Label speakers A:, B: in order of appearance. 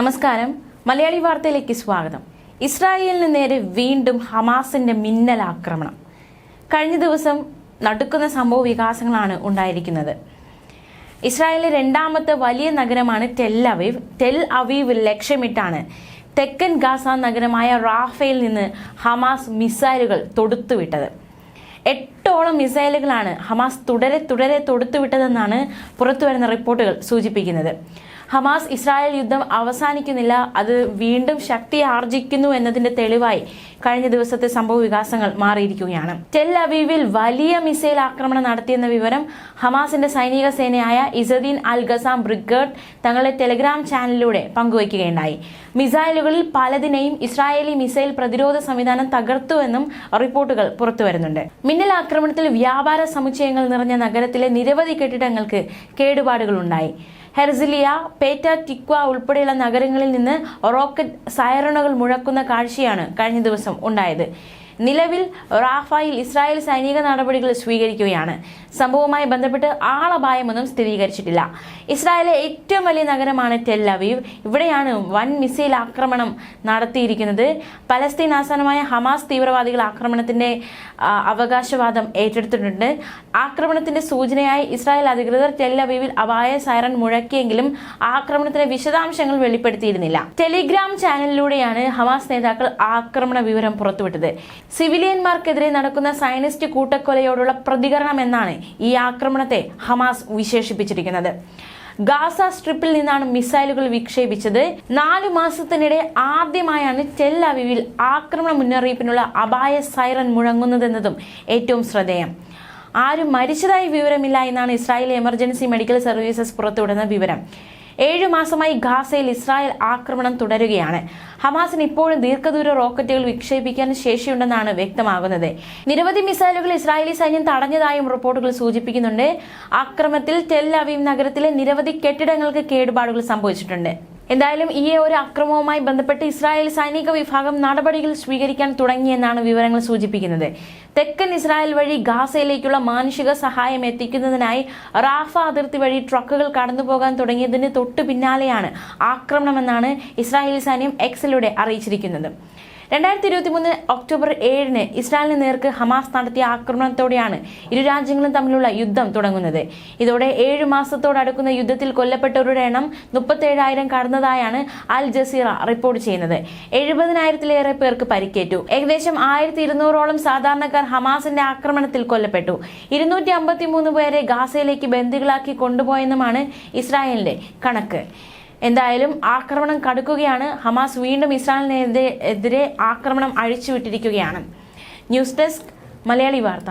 A: നമസ്കാരം. മലയാളി വാർത്തയിലേക്ക് സ്വാഗതം. ഇസ്രായേലിന് നേരെ വീണ്ടും ഹമാസിന്റെ മിന്നൽ ആക്രമണം. കഴിഞ്ഞ ദിവസം നടക്കുന്ന സംഭവ വികാസങ്ങളാണ് ഉണ്ടായിരിക്കുന്നത്. ഇസ്രായേലിലെ രണ്ടാമത്തെ വലിയ നഗരമാണ് ടെൽ അവീവ്. ടെൽ അവീവ് ലക്ഷ്യമിട്ടാണ് തെക്കൻ ഗാസ നഗരമായ റാഫയിൽ നിന്ന് ഹമാസ് മിസൈലുകൾ തൊടുത്തുവിട്ടത്. എട്ടോളം മിസൈലുകളാണ് ഹമാസ് തുടരെ തുടരെ തൊടുത്തുവിട്ടതെന്നാണ് പുറത്തുവരുന്ന റിപ്പോർട്ടുകൾ സൂചിപ്പിക്കുന്നത്. ഹമാസ് ഇസ്രായേൽ യുദ്ധം അവസാനിക്കുന്നില്ല. അത് വീണ്ടും ശക്തി ആർജിക്കുന്നു എന്നതിന്റെ തെളിവായി കഴിഞ്ഞ ദിവസത്തെ സംഭവ വികാസങ്ങൾ മാറിയിരിക്കുകയാണ്. ടെൽ അവീവിൽ വലിയ മിസൈൽ ആക്രമണം നടത്തിയെന്ന വിവരം ഹമാസിന്റെ സൈനിക സേനയായ ഇസദീൻ അൽ ഗസാം ബ്രിഗേഡ് തങ്ങളുടെ ടെലിഗ്രാം ചാനലിലൂടെ പങ്കുവയ്ക്കുകയുണ്ടായി. മിസൈലുകളിൽ പലതിനെയും ഇസ്രായേലി മിസൈൽ പ്രതിരോധ സംവിധാനം തകർത്തുവെന്നും റിപ്പോർട്ടുകൾ പുറത്തുവരുന്നുണ്ട്. മിന്നൽ ആക്രമണത്തിൽ വ്യാപാര സമുച്ചയങ്ങൾ നിറഞ്ഞ നഗരത്തിലെ നിരവധി കെട്ടിടങ്ങൾക്ക് കേടുപാടുകളുണ്ടായി. ഹെർസിലിയ പേറ്റ ടിക്വ ഉൾപ്പെടെയുള്ള നഗരങ്ങളിൽ നിന്ന് റോക്കറ്റ് സൈറണുകൾ മുഴക്കുന്ന കാഴ്ചയാണ് കഴിഞ്ഞ ദിവസം ഉണ്ടായത്. നിലവിൽ റാഫായിൽ ഇസ്രായേൽ സൈനിക നടപടികൾ സ്വീകരിക്കുകയാണ്. സംഭവവുമായി ബന്ധപ്പെട്ട് ആളപായമൊന്നും സ്ഥിരീകരിച്ചിട്ടില്ല. ഇസ്രായേലിലെ ഏറ്റവും വലിയ നഗരമാണ് ടെൽ അവീവ്. ഇവിടെയാണ് വൻ മിസൈൽ ആക്രമണം നടത്തിയിരിക്കുന്നത്. പലസ്തീൻ ആസ്ഥാനമായ ഹമാസ് തീവ്രവാദികൾ ആക്രമണത്തിന്റെ അവകാശവാദം ഏറ്റെടുത്തിട്ടുണ്ട്. ആക്രമണത്തിന്റെ സൂചനയായി ഇസ്രായേൽ അധികൃതർ ടെൽ അവീവിൽ അപായ സൈറൺ മുഴക്കിയെങ്കിലും ആക്രമണത്തിന്റെ വിശദാംശങ്ങൾ വെളിപ്പെടുത്തിയിരുന്നില്ല. ടെലിഗ്രാം ചാനലിലൂടെയാണ് ഹമാസ് നേതാക്കൾ ആക്രമണ വിവരം പുറത്തുവിട്ടത്. സിവിലിയന്മാർക്കെതിരെ നടക്കുന്ന സയനിസ്റ്റ് കൂട്ടക്കൊലയോടുള്ള പ്രതികരണം എന്നാണ് ഈ ആക്രമണത്തെ ഹമാസ് വിശേഷിപ്പിച്ചിരിക്കുന്നത്. ഗാസ സ്ട്രിപ്പിൽ നിന്നാണ് മിസൈലുകൾ വിക്ഷേപിച്ചത്. നാലു മാസത്തിനിടെ ആദ്യമായാണ് ടെൽ അവീവിൽ ആക്രമണ മുന്നറിയിപ്പിനുള്ള അപായ സൈറൻ മുഴങ്ങുന്നതെന്നതും ഏറ്റവും ശ്രദ്ധേയം. ആരും മരിച്ചതായി വിവരമില്ല എന്നാണ് ഇസ്രായേൽ എമർജൻസി മെഡിക്കൽ സർവീസസ് പുറത്തുവിടുന്ന വിവരം. ഏഴു മാസമായി ഗാസയിൽ ഇസ്രായേൽ ആക്രമണം തുടരുകയാണ്. ഹമാസിന് ഇപ്പോഴും ദീർഘദൂര റോക്കറ്റുകൾ വിക്ഷേപിക്കാൻ ശേഷിയുണ്ടെന്നാണ് വ്യക്തമാകുന്നത്. നിരവധി മിസൈലുകൾ ഇസ്രായേലി സൈന്യം തടഞ്ഞതായും റിപ്പോർട്ടുകൾ സൂചിപ്പിക്കുന്നുണ്ട്. ആക്രമണത്തിൽ ടെൽ അവീം നഗരത്തിലെ നിരവധി കെട്ടിടങ്ങൾക്ക് കേടുപാടുകൾ സംഭവിച്ചിട്ടുണ്ട്. എന്തായാലും ഈ ഒരു അക്രമവുമായി ബന്ധപ്പെട്ട് ഇസ്രായേൽ സൈനിക വിഭാഗം നടപടികൾ സ്വീകരിക്കാൻ തുടങ്ങിയെന്നാണ് വിവരങ്ങൾ സൂചിപ്പിക്കുന്നത്. തെക്കൻ ഇസ്രായേൽ വഴി ഗാസയിലേക്കുള്ള മാനുഷിക സഹായം എത്തിക്കുന്നതിനായി റാഫ അതിർത്തി വഴി ട്രക്കുകൾ കടന്നുപോകാൻ തുടങ്ങിയതിന് തൊട്ടു പിന്നാലെയാണ് ആക്രമണമെന്നാണ് ഇസ്രായേൽ സൈന്യം എക്സിലൂടെ അറിയിച്ചിരിക്കുന്നത്. രണ്ടായിരത്തി ഇരുപത്തി മൂന്ന് ഒക്ടോബർ ഏഴിന് ഇസ്രായേലിന് നേർക്ക് ഹമാസ് നടത്തിയ ആക്രമണത്തോടെയാണ് ഇരു രാജ്യങ്ങളും തമ്മിലുള്ള യുദ്ധം തുടങ്ങുന്നത്. ഇതോടെ ഏഴു മാസത്തോടടുക്കുന്ന യുദ്ധത്തിൽ കൊല്ലപ്പെട്ടവരുടെ എണ്ണം മുപ്പത്തേഴായിരം കടന്നതായാണ് അൽ ജസീറ റിപ്പോർട്ട് ചെയ്യുന്നത്. എഴുപതിനായിരത്തിലേറെ പേർക്ക് പരിക്കേറ്റു. ഏകദേശം ആയിരത്തി ഇരുന്നൂറോളം സാധാരണക്കാർ ഹമാസിന്റെ ആക്രമണത്തിൽ കൊല്ലപ്പെട്ടു. ഇരുന്നൂറ്റി അമ്പത്തി മൂന്ന് പേരെ ഗാസയിലേക്ക് ബന്ദികളാക്കി കൊണ്ടുപോയെന്നുമാണ് ഇസ്രായേലിന്റെ കണക്ക്. എന്തായാലും ആക്രമണം കടുക്കുകയാണ്. ഹമാസ് വീണ്ടും ഇസ്രായേലിനെതിരെ ആക്രമണം അഴിച്ചുവിട്ടിരിക്കുകയാണ്. ന്യൂസ് ഡെസ്ക് മലയാളി വാർത്ത.